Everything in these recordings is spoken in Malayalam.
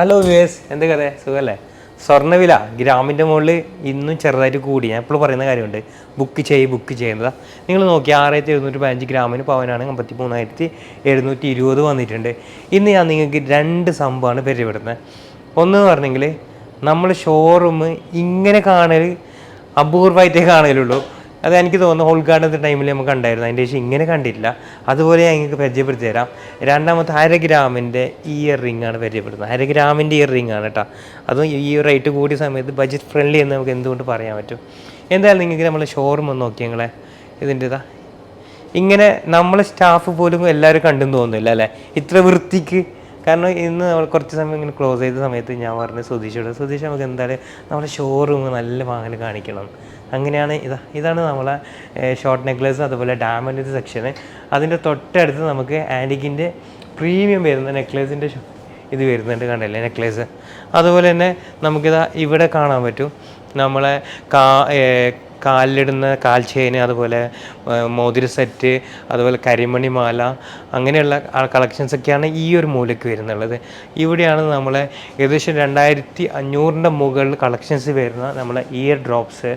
ഹലോ വിവേസ് എന്ത് കഥ? സുഖല്ലേ? സ്വർണവില ഗ്രാമിന്റെ മുകളിൽ ഇന്നും ചെറുതായിട്ട് കൂടി. ഞാൻ എപ്പോഴും പറയുന്ന കാര്യമുണ്ട്. ബുക്ക് ചെയ്യ് ബുക്ക് ചെയ്യുന്നതാ നിങ്ങൾ നോക്കി ആറായിരത്തി എഴുന്നൂറ്റി പതിനഞ്ച് ഗ്രാമിന് പവനാണ് അമ്പത്തി മൂന്നായിരത്തി എഴുന്നൂറ്റി ഇരുപത് വന്നിട്ടുണ്ട്. ഇന്ന് ഞാൻ നിങ്ങൾക്ക് രണ്ട് സംഭവമാണ് പരിചയപ്പെടുന്നത് ഒന്ന് പറഞ്ഞെങ്കിൽ നമ്മൾ ഷോറൂം ഇങ്ങനെ കാണൽ അപൂർവമായിട്ടേ കാണലുള്ളൂ. അത് എനിക്ക് തോന്നുന്നു ഉദ്ഘാടനത്തെ ടൈമിൽ നമുക്ക് കണ്ടായിരുന്നു. അതിന്റെ ശേഷം ഇങ്ങനെ കണ്ടില്ല അതുപോലെ ഞാൻ നിങ്ങൾക്ക് പരിചയപ്പെടുത്തി തരാം രണ്ടാമത്തെ അര ഗ്രാമിന്റെ ഇയർ റിംഗ് ആണ് പരിചയപ്പെടുന്നത്. അര ഗ്രാമിന്റെ ഇയർ റിംഗ് ആണ് കേട്ടോ അതും ഈ റേറ്റ് കൂടിയ സമയത്ത് ബജറ്റ് ഫ്രണ്ട്ലി എന്ന് നമുക്ക് എന്തുകൊണ്ട് പറയാൻ പറ്റും? എന്തായാലും നിങ്ങൾക്ക് നമ്മൾ ഷോറൂം ഒന്ന് നോക്കി ഞങ്ങളെ ഇതിന്റെ ഇതാ. ഇങ്ങനെ നമ്മളെ സ്റ്റാഫ് പോലും എല്ലാവരും കണ്ടെന്ന് തോന്നുന്നില്ല അല്ലേ? ഇത്ര വൃത്തിക്ക് കാരണം ഇന്ന് നമ്മൾ കുറച്ച് സമയം ഇങ്ങനെ ക്ലോസ് ചെയ്ത സമയത്ത് ഞാൻ പറഞ്ഞു സുധീഷോട് സുധീഷ് നമുക്ക് എന്തായാലും നമ്മുടെ ഷോറൂം നല്ല വാങ്ങൽ കാണിക്കണം. അങ്ങനെയാണ് ഇതാ ഇതാണ് നമ്മളെ ഷോർട്ട് നെക്ലേസ് അതുപോലെ ഡയമണ്ടിന്റെ സെക്ഷന് അതിന്റെ തൊട്ടടുത്ത് നമുക്ക് ആന്റിക്കിന്റെ പ്രീമിയം വരുന്ന നെക്ലേസിന്റെ ഇത് വരുന്നുണ്ട് കണ്ടല്ലേ നെക്ലേസ് അതുപോലെ തന്നെ നമുക്കിതാ ഇവിടെ കാണാൻ പറ്റും നമ്മളെ കാ കാലിലിടുന്ന കാൽ ചെയിന് അതുപോലെ മോതിര സെറ്റ് അതുപോലെ കരിമണി മാല അങ്ങനെയുള്ള കളക്ഷൻസ് ഒക്കെയാണ് ഈ ഒരു മൂലയ്ക്ക് വരുന്നുള്ളത്. ഇവിടെയാണ് നമ്മളെ ഏകദേശം രണ്ടായിരത്തി അഞ്ഞൂറിന്റെ മുകളിൽ കളക്ഷൻസ് വരുന്ന നമ്മളെ ഇയർ ഡ്രോപ്സ്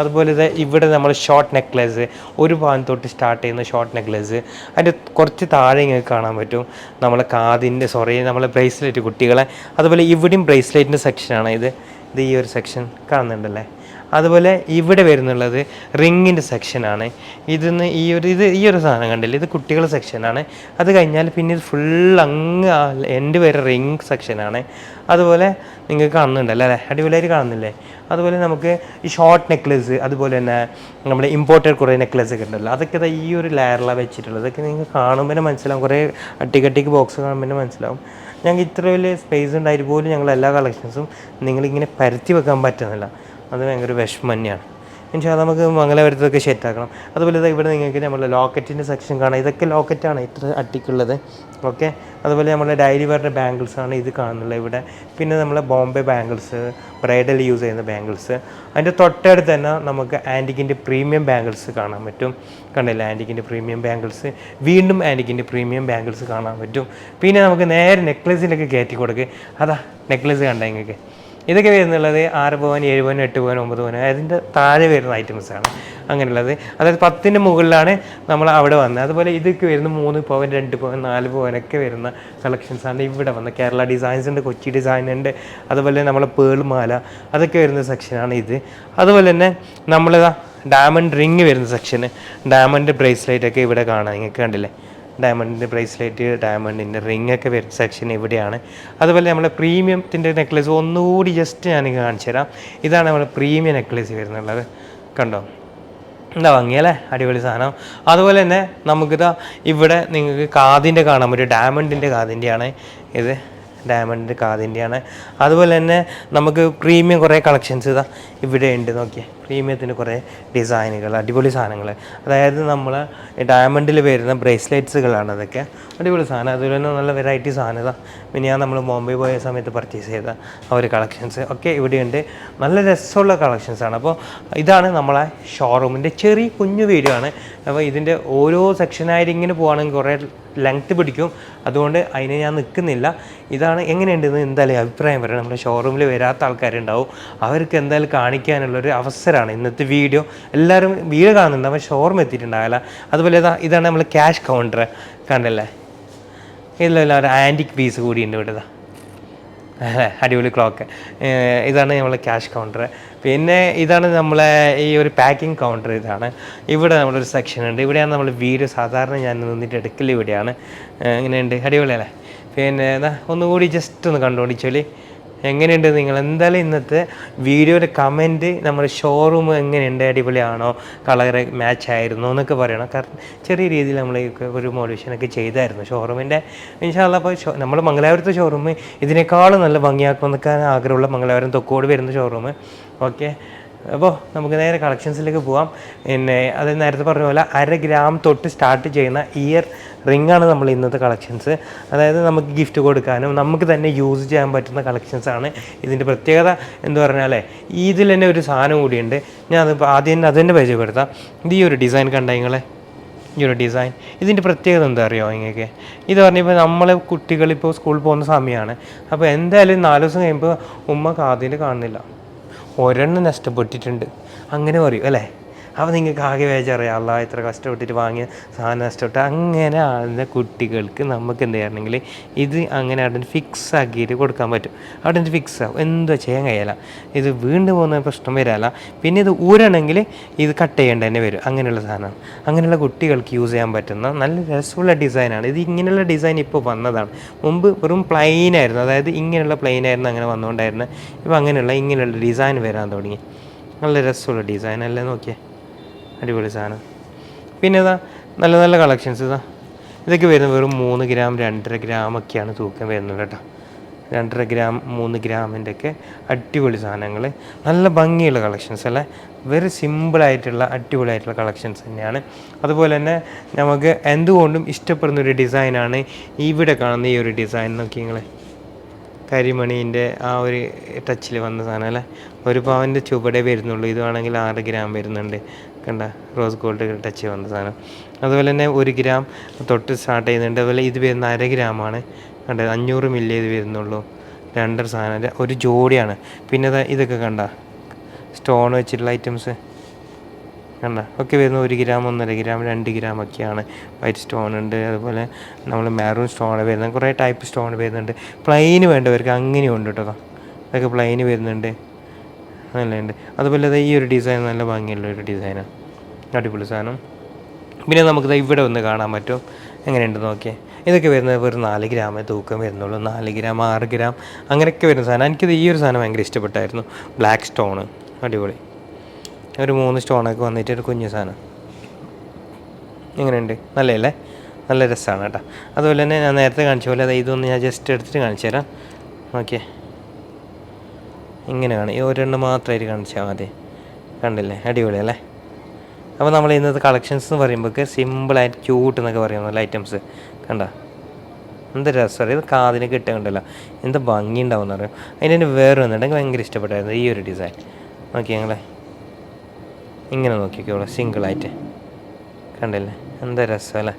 അതുപോലെ ഇവിടെ നമ്മൾ ഷോർട്ട് നെക്ലേസ് ഒരു പാൻ തൊട്ട് സ്റ്റാർട്ട് ചെയ്യുന്ന ഷോർട്ട് നെക്ലേസ് അതിന്റെ കുറച്ച് താഴെ ഇങ്ങനെ കാണാൻ പറ്റും. നമ്മളെ കാതിന്റെ സോറി നമ്മളെ ബ്രേസ്ലെറ്റ് കുട്ടികളെ. അതുപോലെ ഇവിടെയും ബ്രേസ്ലെറ്റിന്റെ സെക്ഷനാണ് ഇത്. ഇത് ഈ ഒരു സെക്ഷൻ കാണുന്നുണ്ടല്ലേ? അതുപോലെ ഇവിടെ വരുന്നുള്ളത് റിങ്ങിന്റെ സെക്ഷനാണ്. ഇതിന്ന് ഈ ഒരു ഇത് ഈ ഒരു സാധനം കണ്ടില്ല? ഇത് കുട്ടികളുടെ സെക്ഷനാണ്. അത് കഴിഞ്ഞാൽ പിന്നെ ഇത് ഫുൾ അങ്ങ് എന്റെ വരെ റിങ് സെക്ഷനാണ്. അതുപോലെ നിങ്ങൾക്ക് കാണുന്നുണ്ടല്ലോ അല്ലേ? അടിപൊളിയായിട്ട് കാണുന്നില്ലേ? അതുപോലെ നമുക്ക് ഈ ഷോർട്ട് നെക്ലസ് അതുപോലെ തന്നെ നമ്മുടെ ഇമ്പോർട്ടഡ് കുറേ നെക്ലസ് ഒക്കെ ഉണ്ടല്ലോ. അതൊക്കെ ഈ ഒരു ലെയറിലാണ് വെച്ചിട്ടുള്ളത്. അതൊക്കെ നിങ്ങൾക്ക് കാണുമ്പോൾ മനസ്സിലാവും. കുറേ അട്ടിക്കട്ടിക്ക് ബോക്സ് കാണുമ്പോൾ മനസ്സിലാവും. ഞങ്ങൾക്ക് ഇത്ര വലിയ സ്പേസ് ഉണ്ടായിട്ട് പോലും ഞങ്ങൾ എല്ലാ കളക്ഷൻസും നിങ്ങളിങ്ങനെ പരത്തി വെക്കാൻ പറ്റുന്നില്ല. അത് ഭയങ്കര വിഷമം തന്നെയാണ്. എന്നുവെച്ചാൽ നമുക്ക് മംഗലപുരത്തൊക്കെ സെറ്റാക്കണം അതുപോലെ ഇവിടെ നിങ്ങൾക്ക് നമ്മുടെ ലോക്കറ്റിന്റെ സെക്ഷൻ കാണാം. ഇതൊക്കെ ലോക്കറ്റാണ് ഇത്ര അട്ടിക്കുള്ളത്. ഓക്കെ അതുപോലെ നമ്മുടെ ഡയറി വെയറിന്റെ ആണ് ഇത് കാണുന്നുള്ളത് ഇവിടെ. പിന്നെ നമ്മളെ ബോംബെ ബാംഗിൾസ് ബ്രൈഡൽ യൂസ് ചെയ്യുന്ന ബാംഗിൾസ് അതിന്റെ തൊട്ടടുത്ത് തന്നെ നമുക്ക് ആന്റിക്കിന്റെ പ്രീമിയം ബാംഗിൾസ് കാണാൻ പറ്റും. കണ്ടില്ല? ആന്റിക്കിന്റെ പ്രീമിയം ബാംഗിൾസ് വീണ്ടും ആന്റിക്കിന്റെ പ്രീമിയം ബാംഗിൾസ് കാണാൻ പറ്റും. പിന്നെ നമുക്ക് നേരെ നെക്ലസിലൊക്കെ കയറ്റി കൊടുക്കുക അതാ നെക്ലസ് കണ്ട നിങ്ങൾക്ക്. ഇതൊക്കെ വരുന്നുള്ളത് ആറ് പവൻ ഏഴ് പവൻ എട്ട് പവൻ ഒമ്പത് പവൻ. അതിന്റെ താഴെ വരുന്ന ഐറ്റംസാണ് അങ്ങനെയുള്ളത്. അതായത് പത്തിന്റെ മുകളിലാണ് നമ്മൾ അവിടെ വന്നത്. അതുപോലെ ഇതൊക്കെ വരുന്ന മൂന്ന് പവൻ രണ്ട് പവൻ നാല് പവനൊക്കെ വരുന്ന കളക്ഷൻസ് ആണ് ഇവിടെ വന്നത്. കേരള ഡിസൈൻസ് ഉണ്ട് കൊച്ചി ഡിസൈൻ ഉണ്ട് അതുപോലെ നമ്മളെ പേൾ മാല അതൊക്കെ വരുന്ന സെക്ഷനാണ് ഇത്. അതുപോലെ തന്നെ നമ്മൾ ഡയമണ്ട് റിങ് വരുന്ന സെക്ഷന് ഡയമണ്ട് ബ്രേസ്ലെറ്റ് ഒക്കെ ഇവിടെ കാണാം. നിങ്ങൾക്ക് കണ്ടില്ലേ? ഡയമണ്ടിന്റെ ബ്രേസ്ലെറ്റ് ഡയമണ്ടിന്റെ റിംഗ് ഒക്കെ വരുന്ന സെക്ഷൻ ഇവിടെയാണ്. അതുപോലെ നമ്മുടെ പ്രീമിയത്തിന്റെ നെക്ലേസ് ഒന്നുകൂടി ജസ്റ്റ് ഞാൻ കാണിച്ചു തരാം. ഇതാണ് നമ്മുടെ പ്രീമിയം നെക്ലേസ് വരുന്നുള്ളത്. കണ്ടോ? എന്താ ഭംഗിയല്ലേ അടിപൊളി സാധനം. അതുപോലെ തന്നെ നമുക്കിതാ ഇവിടെ നിങ്ങൾക്ക് കാതിന്റെ കാണാൻ പറ്റും ഡയമണ്ടിന്റെ കാതിന്റെയാണ് ഇത്. ഡയമണ്ടിന്റെ കാതിന്റെയാണ് അതുപോലെ തന്നെ നമുക്ക് പ്രീമിയം കുറേ കളക്ഷൻസ് ഇതാ ഇവിടെ ഉണ്ട് നോക്കിയേ. പ്രീമിയത്തിന് കുറേ ഡിസൈനുകൾ അടിപൊളി സാധനങ്ങൾ അതായത് നമ്മൾ ഡയമണ്ടിൽ വരുന്ന ബ്രേസ്ലെറ്റ്സുകളാണ് അതൊക്കെ. അടിപൊളി സാധനം. അതുപോലെ തന്നെ നല്ല വെറൈറ്റി സാധനം ഇതാ. പിന്നെ ഞാൻ നമ്മൾ ബോംബെ പോയ സമയത്ത് പർച്ചേസ് ചെയ്ത ആ ഒരു കളക്ഷൻസ് ഒക്കെ ഇവിടെയുണ്ട് നല്ല രസമുള്ള കളക്ഷൻസാണ് അപ്പോൾ ഇതാണ് നമ്മളെ ഷോറൂമിന്റെ ചെറിയ കുഞ്ഞു വീഡിയോ ആണ്. അപ്പോൾ ഇതിന്റെ ഓരോ സെക്ഷനായിട്ട് ഇങ്ങനെ പോവുകയാണെങ്കിൽ കുറേ ലെങ്ത് പിടിക്കും. അതുകൊണ്ട് അതിന് ഞാൻ നിൽക്കുന്നില്ല. ഇതാണ് എങ്ങനെയുണ്ടെന്ന് എന്തായാലും അഭിപ്രായം പറയാം നമ്മുടെ ഷോറൂമിൽ വരാത്ത ആൾക്കാരുണ്ടാവും. അവർക്ക് എന്തായാലും കാണിക്കാനുള്ളൊരു അവസരമാണ് ഇന്നത്തെ വീഡിയോ എല്ലാവരും വീഡിയോ കാണുന്നുണ്ട്. അവൻ ഷോറൂം എത്തിയിട്ടുണ്ടാവില്ല അതുപോലെ ഇതാ ഇതാണ് നമ്മൾ ക്യാഷ് കൗണ്ടർ കണ്ടല്ലേ? ഇതിലെല്ലാം ഒരു ആന്റിക് പീസ് കൂടിയുണ്ട് ഇവിടെ ഇതാ അടിപൊളി ക്ലോക്ക് ഇതാണ് നമ്മളെ ക്യാഷ് കൗണ്ടർ പിന്നെ ഇതാണ് നമ്മളെ ഈ ഒരു പാക്കിംഗ് കൗണ്ടർ ഇതാണ്. ഇവിടെ നമ്മളൊരു സെക്ഷൻ ഉണ്ട്. ഇവിടെയാണ് നമ്മൾ വീഡിയോ സാധാരണ ഞാൻ നിന്നിട്ട് എടുക്കൽ ഇവിടെയാണ്. ഇങ്ങനെയുണ്ട്. അടിപൊളിയല്ലേ പിന്നെ ഒന്നുകൂടി ജസ്റ്റ് ഒന്ന് കണ്ടുപിടിച്ചോളി. എങ്ങനെയുണ്ട് നിങ്ങൾ? എന്തായാലും ഇന്നത്തെ വീഡിയോയുടെ കമന്റ് നമ്മുടെ ഷോറൂം എങ്ങനെയുണ്ട്? അടിപൊളിയാണോ? കളർ മാച്ച് ആയിരുന്നു? എന്നൊക്കെ പറയണം. കാരണം ചെറിയ രീതിയിൽ നമ്മൾ ഒരു മോഡിഫിക്കേഷനൊക്കെ ചെയ്തായിരുന്നു ഷോറൂമിന്റെ ഇൻഷാല്ല അപ്പോൾ നമ്മൾ മംഗലാപുരത്തെ ഷോറൂം ഇതിനേക്കാളും നല്ല ഭംഗിയാക്കുമെന്നൊക്കെ ആഗ്രഹമുള്ള മംഗലാപുരം തൊക്കോട് വരുന്ന ഷോറൂം ഓക്കെ അപ്പോൾ നമുക്ക് നേരെ കളക്ഷൻസിലേക്ക് പോവാം. പിന്നെ അത് നേരത്തെ പറഞ്ഞ പോലെ അര ഗ്രാം തൊട്ട് സ്റ്റാർട്ട് ചെയ്യുന്ന ഇയർ റിംഗ് ആണ് നമ്മൾ ഇന്നത്തെ കളക്ഷൻസ് അതായത് നമുക്ക് ഗിഫ്റ്റ് കൊടുക്കാനും നമുക്ക് തന്നെ യൂസ് ചെയ്യാൻ പറ്റുന്ന കളക്ഷൻസ് ആണ് ഇതിന്റെ പ്രത്യേകത എന്ന് പറഞ്ഞാൽ ഇതിൽ തന്നെ ഒരു സാധനം കൂടിയുണ്ട്. ഞാൻ അതിപ്പോൾ ആദ്യം തന്നെ അത് തന്നെ പരിചയപ്പെടുത്താം. ഇത് ഈ ഒരു ഡിസൈൻ കണ്ട നിങ്ങളെ? ഈ ഒരു ഡിസൈൻ ഇതിന്റെ പ്രത്യേകത എന്താ അറിയോ ഇങ്ങനെയൊക്കെ ഇത് പറഞ്ഞപ്പോൾ നമ്മളെ കുട്ടികളിപ്പോൾ സ്കൂളിൽ പോകുന്ന സമയമാണ് അപ്പോൾ എന്തായാലും നാല് ദിവസം കഴിയുമ്പോൾ ഉമ്മ കാതിൽ കാണുന്നില്ല. ഒരെണ്ണം നഷ്ടപ്പെട്ടിട്ടുണ്ട്. അങ്ങനെ പറയും അല്ലേ? അപ്പോൾ നിങ്ങൾക്ക് ആകെ വേജറിയാം അല്ല ഇത്ര കഷ്ടപ്പെട്ടിട്ട് വാങ്ങിയ സാധനം നഷ്ടപ്പെട്ട്. അങ്ങനെ ആകുന്ന കുട്ടികൾക്ക് നമുക്ക് എന്ത് ചെയ്യണമെങ്കിൽ ഇത് അങ്ങനെ അവിടെ ഫിക്സ് ആക്കിയിട്ട് കൊടുക്കാൻ പറ്റും. അവിടെ ഫിക്സ് ആവും. എന്തോ ചെയ്യാൻ കഴിയില്ല. ഇത് വീണ്ടും പോകുന്ന പ്രശ്നം വരാല്ല. പിന്നെ ഇത് ഊരണമെങ്കിൽ ഇത് കട്ട് ചെയ്യേണ്ട തന്നെ വരും. അങ്ങനെയുള്ള സാധനമാണ്. അങ്ങനെയുള്ള കുട്ടികൾക്ക് യൂസ് ചെയ്യാൻ പറ്റുന്ന നല്ല രസമുള്ള ഡിസൈനാണ് ഇത് ഇങ്ങനെയുള്ള ഡിസൈൻ ഇപ്പോൾ വന്നതാണ്. മുമ്പ് വെറും പ്ലെയിൻ ആയിരുന്നു. അതായത് ഇങ്ങനെയുള്ള പ്ലെയിൻ ആയിരുന്നു അങ്ങനെ വന്നുകൊണ്ടായിരുന്നു. ഇപ്പോൾ അങ്ങനെയുള്ള ഇങ്ങനെയുള്ള ഡിസൈൻ വരാൻ തുടങ്ങി. നല്ല രസമുള്ള ഡിസൈൻ അല്ലേ നോക്കിയേ? അടിപൊളി സാധനം. പിന്നെ ഇതാ നല്ല നല്ല കളക്ഷൻസ് ഇതാ. ഇതൊക്കെ വരുന്നത് വെറും മൂന്ന് ഗ്രാം രണ്ടര ഗ്രാം ഒക്കെയാണ് തൂക്കം വരുന്നത് കേട്ടോ. രണ്ടര ഗ്രാം മൂന്ന് ഗ്രാമിന്റെ ഒക്കെ അടിപൊളി സാധനങ്ങൾ നല്ല ഭംഗിയുള്ള കളക്ഷൻസ് അല്ലേ? വെരി സിമ്പിളായിട്ടുള്ള അടിപൊളിയായിട്ടുള്ള കളക്ഷൻസ് തന്നെയാണ്. അതുപോലെ തന്നെ നമുക്ക് എന്തുകൊണ്ടും ഇഷ്ടപ്പെടുന്ന ഒരു ഡിസൈനാണ് ഇവിടെ കാണുന്ന ഈ ഒരു ഡിസൈൻ നോക്കി നിങ്ങൾ കരിമണീന്റെ ആ ഒരു ടച്ചിൽ വന്ന സാധനം അല്ലേ? ഒരു പവന്റെ ചുവടെ വരുന്നുള്ളൂ. ഇത് വേണമെങ്കിൽ ആറ് ഗ്രാം വരുന്നുണ്ട്. കണ്ട? റോസ് ഗോൾഡ് ടച്ച് വന്ന സാധനം. അതുപോലെ തന്നെ ഒരു ഗ്രാം തൊട്ട് സ്റ്റാർട്ട് ചെയ്യുന്നുണ്ട്. അതുപോലെ ഇത് വരുന്ന അര ഗ്രാമാണ്. കണ്ടത് അഞ്ഞൂറ് മില്ലി ഇത് വരുന്നുള്ളൂ. രണ്ടര സാധനം. ഒരു ജോഡിയാണ്. പിന്നെ ഇതൊക്കെ കണ്ട? സ്റ്റോൺ വെച്ചിട്ടുള്ള ഐറ്റംസ് കണ്ട. ഒക്കെ വരുന്നത് ഒരു ഗ്രാം ഒന്നര ഗ്രാം രണ്ട് ഗ്രാം ഒക്കെയാണ് വൈറ്റ് സ്റ്റോൺ ഉണ്ട്. അതുപോലെ നമ്മൾ മാറൂൺ സ്റ്റോൺ വരുന്നത് കുറേ ടൈപ്പ് സ്റ്റോൺ വരുന്നുണ്ട്. പ്ലെയിന് വേണ്ടവർക്ക് അങ്ങനെയുണ്ട് കേട്ടോ അതൊക്കെ പ്ലെയിന് വരുന്നുണ്ട്. നല്ലുണ്ട് അതുപോലെ ഈ ഒരു ഡിസൈൻ നല്ല ഭംഗിയുള്ള ഒരു ഡിസൈനാണ് അടിപൊളി സാധനം. പിന്നെ നമുക്ക് ഇവിടെ ഒന്ന് കാണാൻ പറ്റും. എങ്ങനെയുണ്ട് നോക്കിയേ. ഇതൊക്കെ വരുന്നത് വെറും നാല് ഗ്രാം തൂക്കം വരുന്നുള്ളൂ. നാല് ഗ്രാം ആറ് ഗ്രാം അങ്ങനെയൊക്കെ വരുന്ന സാധനം. എനിക്കിത് ഈ ഒരു സാധനം ഭയങ്കര ഇഷ്ടപ്പെട്ടായിരുന്നു. ബ്ലാക്ക് സ്റ്റോണ് അടിപൊളി. ഒരു മൂന്ന് സ്റ്റോണൊക്കെ വന്നിട്ട് ഒരു കുഞ്ഞു സാധനം. എങ്ങനെയുണ്ട് നല്ലതല്ലേ? നല്ല രസമാണ് കേട്ടോ. അതുപോലെ തന്നെ ഞാൻ നേരത്തെ കാണിച്ച പോലെ അതായത് ഇതൊന്ന് ഞാൻ ജസ്റ്റ് എടുത്തിട്ട് കാണിച്ചു തരാം. ഓക്കെ. ഇങ്ങനെയാണ് ഈ ഒരെണ്ണം മാത്രമായിട്ട് കാണിച്ചാൽ മതി. കണ്ടില്ലേ? അടിപൊളി അല്ലേ? അപ്പോൾ നമ്മൾ ഇന്നത്തെ കളക്ഷൻസ് എന്ന് പറയുമ്പോഴേക്ക് സിമ്പിൾ ആൻഡ് ക്യൂട്ട് എന്നൊക്കെ നല്ല ഐറ്റംസ് കണ്ട? എന്ത് രസമാണ് ഇത് കാതിന് കിട്ടുന്നുണ്ടല്ലോ എന്ത് ഭംഗി ഉണ്ടാവും എന്ന് പറയും അതിന് വേറെ വന്നിട്ടുണ്ടെങ്കിൽ ഭയങ്കര ഇഷ്ടപ്പെട്ടായിരുന്നു ഈ ഒരു ഡിസൈൻ ഓക്കെ ഞങ്ങളെ ഇങ്ങനെ നോക്കിക്കോളൂ സിംഗിളായിട്ട്. കണ്ടില്ലേ? എന്താ രസമല്ലേ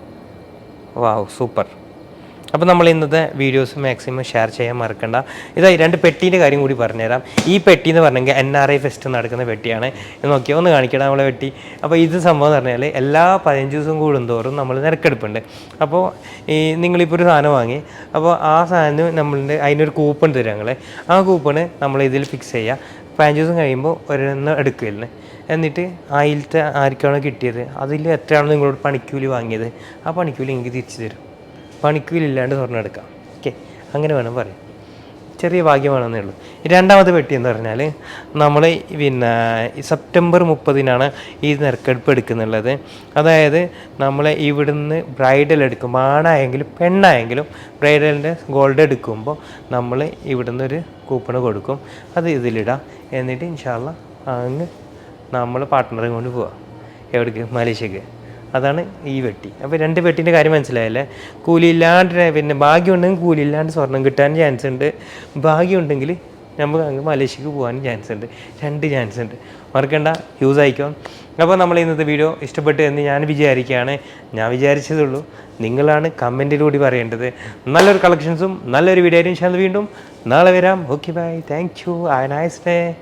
വാവ് സൂപ്പർ. അപ്പോൾ നമ്മൾ ഇന്നത്തെ വീഡിയോസ് മാക്സിമം ഷെയർ ചെയ്യാൻ മറക്കണ്ട. ഇതാ രണ്ട് പെട്ടീന്റെ കാര്യം കൂടി പറഞ്ഞുതരാം. ഈ പെട്ടി എന്ന് പറഞ്ഞെങ്കിൽ എൻ ആർ ഐ ഫെസ്റ്റ് നടക്കുന്ന പെട്ടിയാണ്. നോക്കിയാൽ ഒന്ന് കാണിക്കണം നമ്മളെ പെട്ടി. അപ്പോൾ ഇത് സംഭവം എന്ന് പറഞ്ഞാൽ എല്ലാ പതിനഞ്ച് ദിവസം കൂടുന്തോറും നമ്മൾ നിരക്കെടുപ്പുണ്ട്. അപ്പോൾ ഈ നിങ്ങളിപ്പോൾ ഒരു സാധനം വാങ്ങി അപ്പോൾ ആ സാധനം നമ്മളുടെ അതിനൊരു കൂപ്പൺ തരാം ഞങ്ങളെ. ആ കൂപ്പണ് നമ്മൾ ഇതിൽ ഫിക്സ് ചെയ്യുക. പതിനഞ്ച് ദിവസം കഴിയുമ്പോൾ ഒരെണ്ണം എടുക്കില്ല എന്നിട്ട് അതിലത്തെ ആർക്കാണോ കിട്ടിയത്? അതിൽ എത്രയാണോ നിങ്ങളോട് പണിക്കൂലി വാങ്ങിയത്? ആ പണിക്കൂലി എനിക്ക് തിരിച്ചു തരും. പണിക്കൂലി ഇല്ലാണ്ട് സ്വർണം എടുക്കാം ഓക്കെ. അങ്ങനെ വേണം പറയാം ചെറിയ ഭാഗ്യമാണെന്നേ ഉള്ളൂ. രണ്ടാമത് രണ്ടാമത്തെ പെട്ടി എന്ന് പറഞ്ഞാൽ നമ്മൾ പിന്നെ സെപ്റ്റംബർ മുപ്പതിനാണ് ഈ നെറുക്കെടുപ്പ് എടുക്കുന്നുള്ളത്. അതായത് നമ്മൾ ഇവിടുന്ന് ബ്രൈഡൽ എടുക്കുമ്പോൾ ആണായെങ്കിലും പെണ്ണായെങ്കിലും ബ്രൈഡലിന്റെ ഗോൾഡ് എടുക്കുമ്പോൾ നമ്മൾ ഇവിടുന്ന് ഒരു കൂപ്പൺ കൊടുക്കും. അത് ഇതിലിടാം. എന്നിട്ട് ഇൻഷാല്ല അങ്ങ് നമ്മൾ പാർട്ട്ണറെ കൊണ്ട് പോവാം. എവിടേക്ക്? മലേഷ്യക്ക്. അതാണ് ഈ വെട്ടി. അപ്പോൾ രണ്ട് വെട്ടിന്റെ കാര്യം മനസ്സിലായല്ലേ? കൂലിയില്ലാണ്ട് പിന്നെ ഭാഗ്യമുണ്ടെങ്കിൽ കൂലിയില്ലാണ്ട് സ്വർണം കിട്ടാൻ ചാൻസ് ഉണ്ട്. ഭാഗ്യമുണ്ടെങ്കിൽ നമുക്ക് അങ്ങ് മലേഷ്യക്ക് പോകാനും ചാൻസ് ഉണ്ട്. രണ്ട് ചാൻസ് ഉണ്ട്. മറക്കണ്ട. യൂസ് ആയിക്കോ. അപ്പോൾ നമ്മൾ ഇന്നത്തെ വീഡിയോ ഇഷ്ടപ്പെട്ടു എന്ന് ഞാൻ വിചാരിക്കുകയാണ്. ഞാൻ വിചാരിച്ചതുള്ളൂ നിങ്ങളാണ് കമന്റിലൂടെ പറയേണ്ടത്. നല്ലൊരു കളക്ഷൻസും നല്ലൊരു വീഡിയോ ആയിരുന്നു വീണ്ടും നാളെ വരാം. Okay bye thank you I nice day